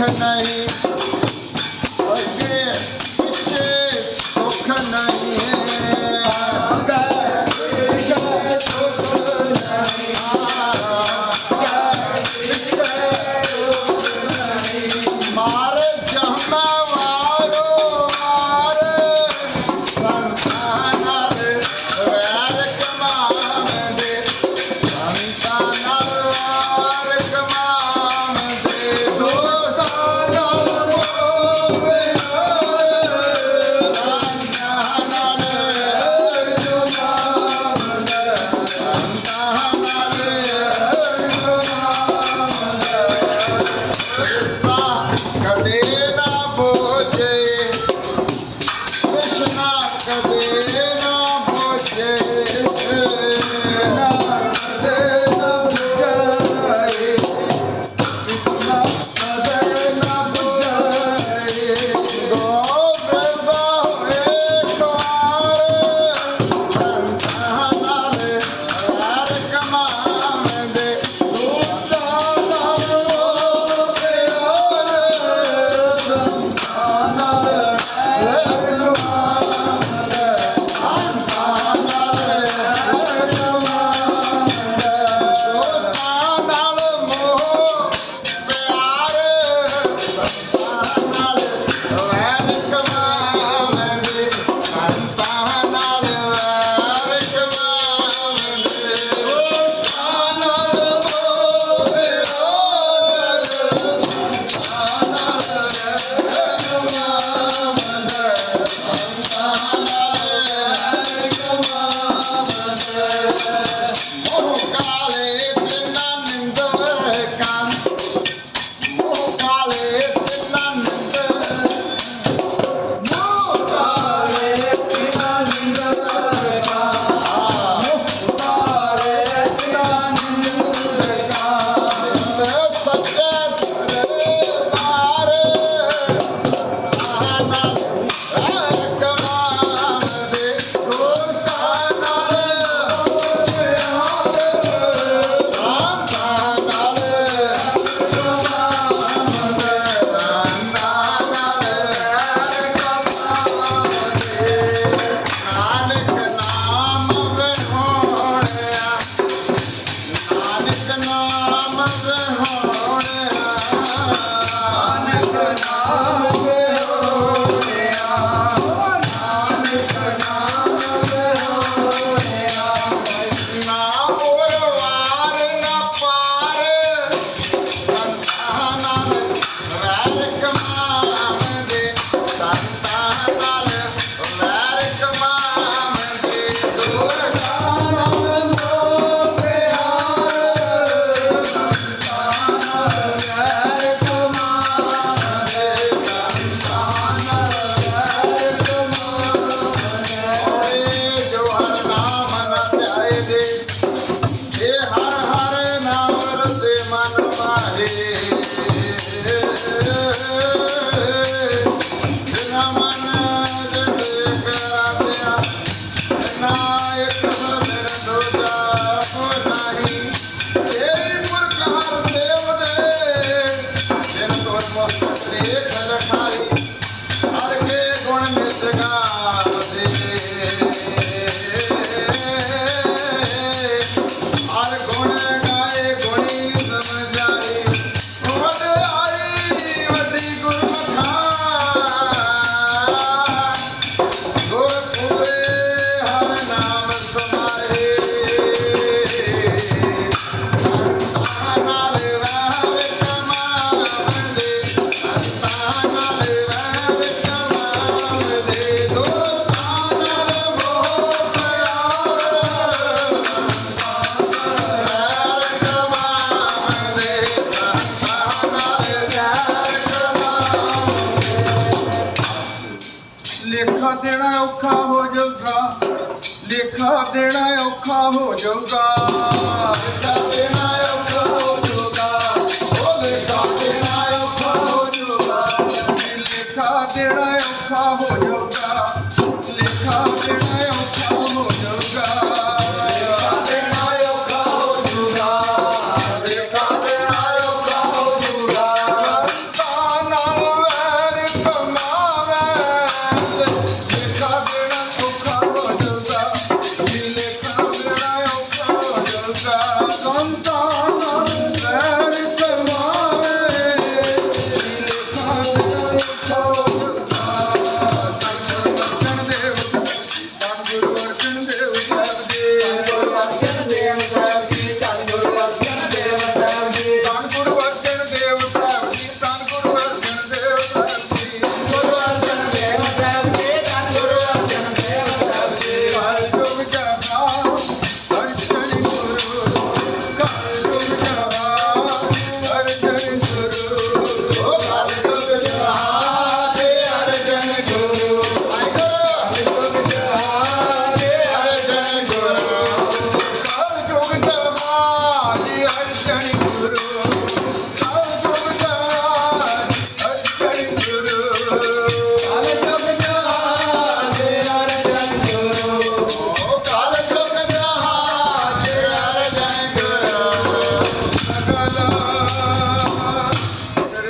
নাই Krishna. ਲੇਖਾ ਦੇਣਾ ਔਖਾ ਹੋ ਜਾਊਗਾ। ਲੇਖਾ ਦੇਣਾ ਔਖਾ ਹੋ ਜਾਊਗਾ। ਲੇਖਾ ਦੇਣਾ ਔਖਾ ਹੋ ਜਾਊਗਾ। ਉਹ ਲੇਖਾ ਦੇਣਾ ਔਖਾ ਹੋ ਜਾਊਗਾ। ਲੇਖਾ ਦੇਣਾ ਔਖਾ ਹੋ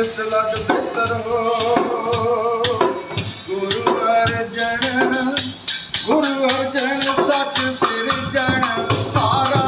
ਬਿਸਤ ਲਗ ਬਿਸਤਰ ਹੋ। ਗੁਰੂ ਅਰਜਨ ਗੁਰੂ ਅਰਜਨ ਸੱਚ ਸਿਰ ਜਣ ਸਾਰਾ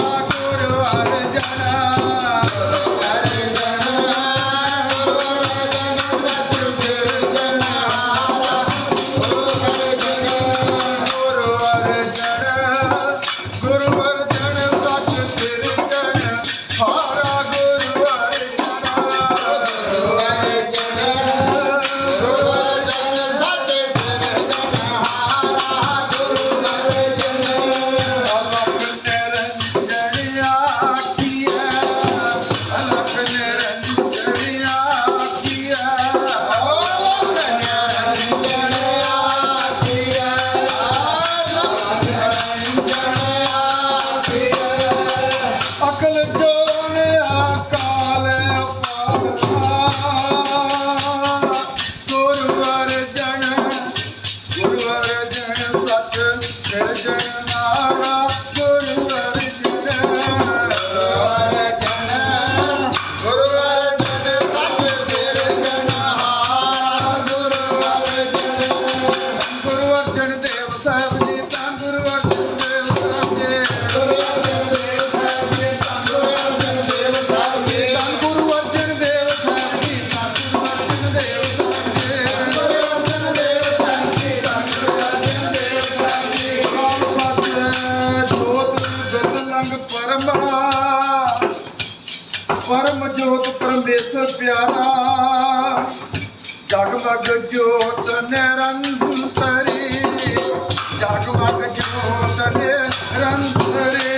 ਪਰਮ ਜੋਤ ਪਰਮੇਸ਼ਰ ਪਿਆਰਾ। ਜਗਮਗ ਜੋਤ ਨਿਰੰਤਰੀ ਜਗਮਗ ਜੋਤ ਨਿਰੰਤਰੀ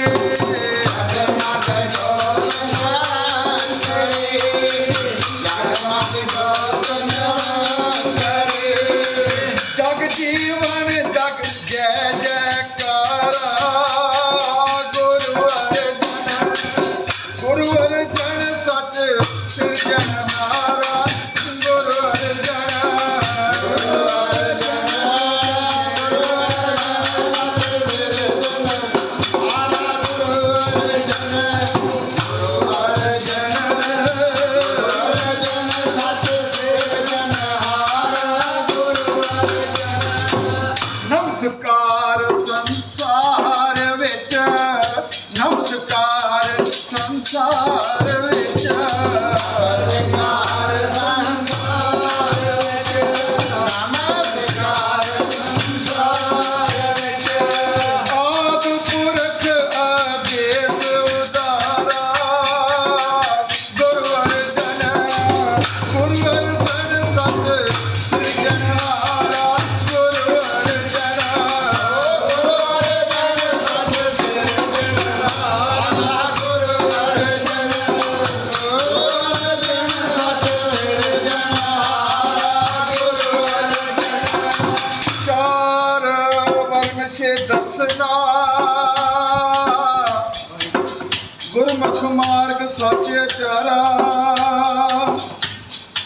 ਗੁਰਮੁਖ ਮਾਰਗ ਸਾਚੇ ਚਾਰਾ।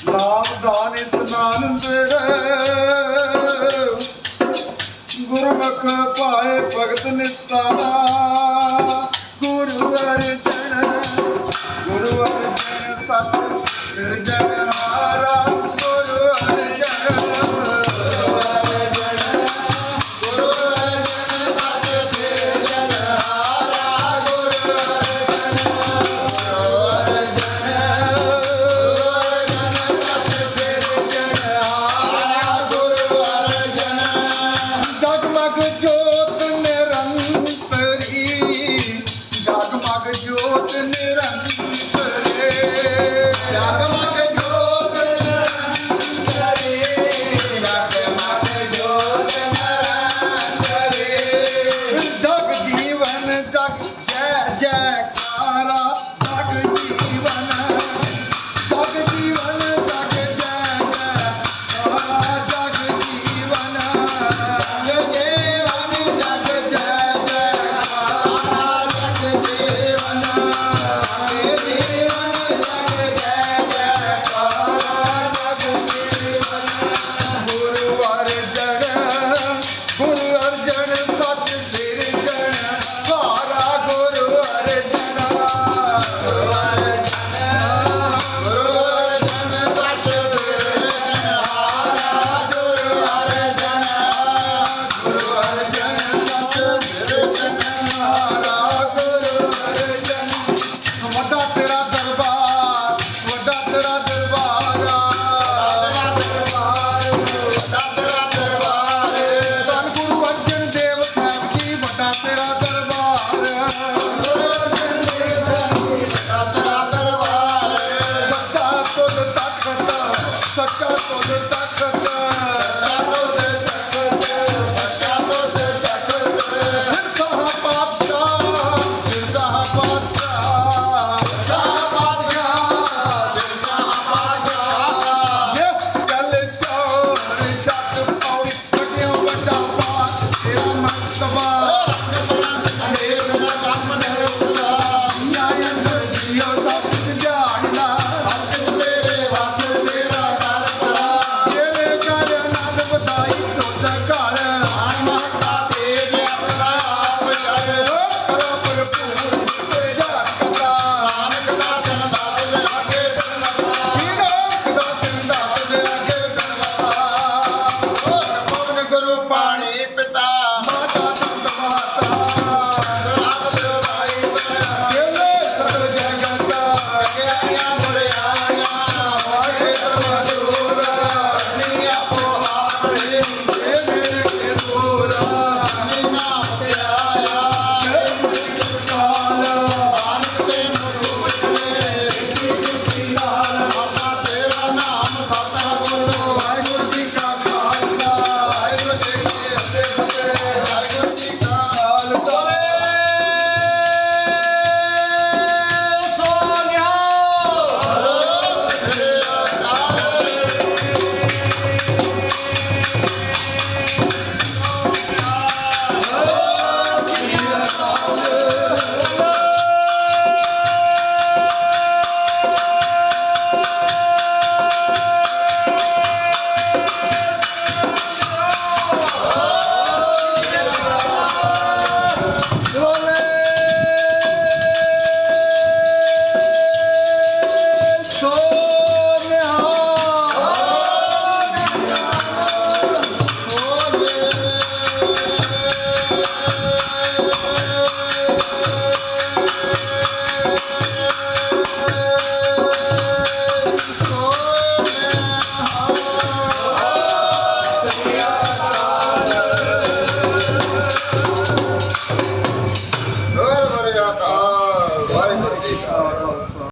ਨਾਮ ਦਾਨ ਇਤਨਾਨ ਤੇਰੇ ਗੁਰਮੁਖ ਪਾਏ ਭਗਤ ਨਿਸਤਾਰਾ। ਗੁਰੂ ਅਰਜਨ ਗੁਰੂ ਅਰਜਨ ਤਤ